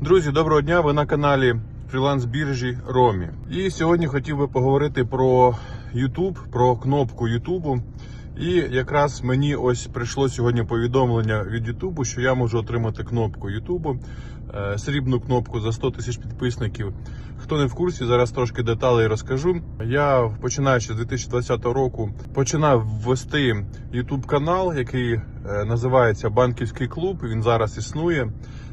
Друзі, доброго дня! Ви на каналі фріланс біржі Ромі. І сьогодні хотів би поговорити про YouTube, про кнопку YouTube. І якраз мені ось прийшло сьогодні повідомлення від YouTube, що я можу отримати кнопку YouTube, е, срібну кнопку за 100 тисяч підписників. Хто не в курсі, зараз трошки деталей розкажу. Я починаючи з 2020 року починав ввести YouTube канал, який е, називається Банківський клуб. Він зараз існує.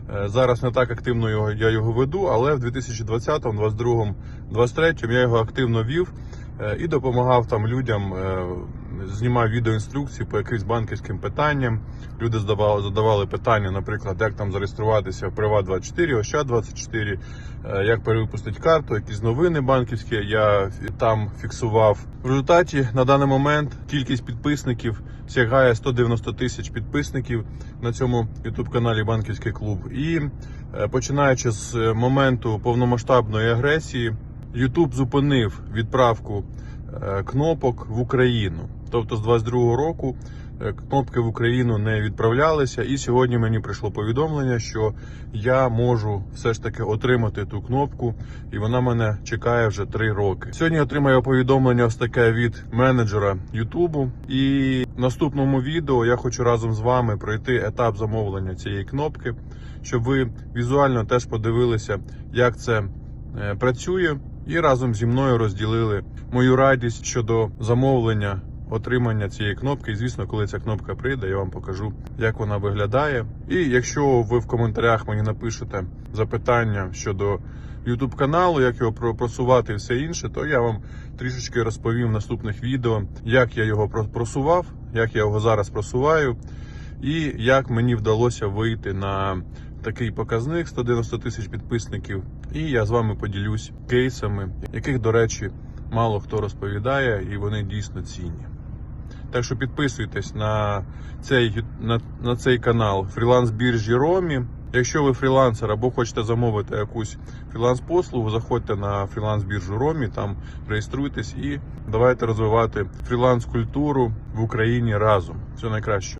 Е, Зараз не так активно його я його веду, але в 2020, 2022, 2023 я його активно вів і допомагав там людям. е, Знімав відеоінструкції по якимсь банківським питанням. Люди задавали, задавали питання, наприклад, як там зареєструватися в Приват24, Ощад24, е, як перевипустити карту, якісь новини банківські. Я там фіксував. В результаті на даний момент кількість підписників сягає 190 тисяч підписників на цьому youtube каналі Банківський клуб. І е, починаючи з е, моменту повномасштабної агресії, YouTube зупинив відправку е, кнопок в Україну. Тобто з 22-го року е, кнопки в Україну не відправлялися, і сьогодні мені прийшло повідомлення, що я можу все ж таки отримати ту кнопку, і вона мене чекає вже 3 роки. Сьогодні отримаю повідомлення ось таке від менеджера Ютубу. І в наступному відео я хочу разом з вами пройти етап замовлення цієї кнопки, щоб ви візуально теж подивилися, як це е, працює, і разом зі мною розділили мою радість щодо замовлення. Отримання цієї кнопки, і звісно, коли ця кнопка прийде, я вам покажу, як вона виглядає. І якщо ви в коментарях мені напишете запитання щодо YouTube каналу, як його про- просувати і все інше, то я вам трішечки розповім в наступних відео, як я його про- просував, як я його зараз просуваю, і як мені вдалося вийти на такий показник 190 тисяч підписників. І я з вами поділюсь кейсами, яких, до речі, мало хто розповідає, і вони дійсно цінні. Так що підписуйтесь на цей, на, на цей канал фріланс біржі Ромі. Якщо ви фрілансер або хочете замовити якусь фріланс-послугу, заходьте на фріланс біржу Ромі, там реєструйтесь і давайте розвивати фріланс-культуру в Україні разом. Все найкраще.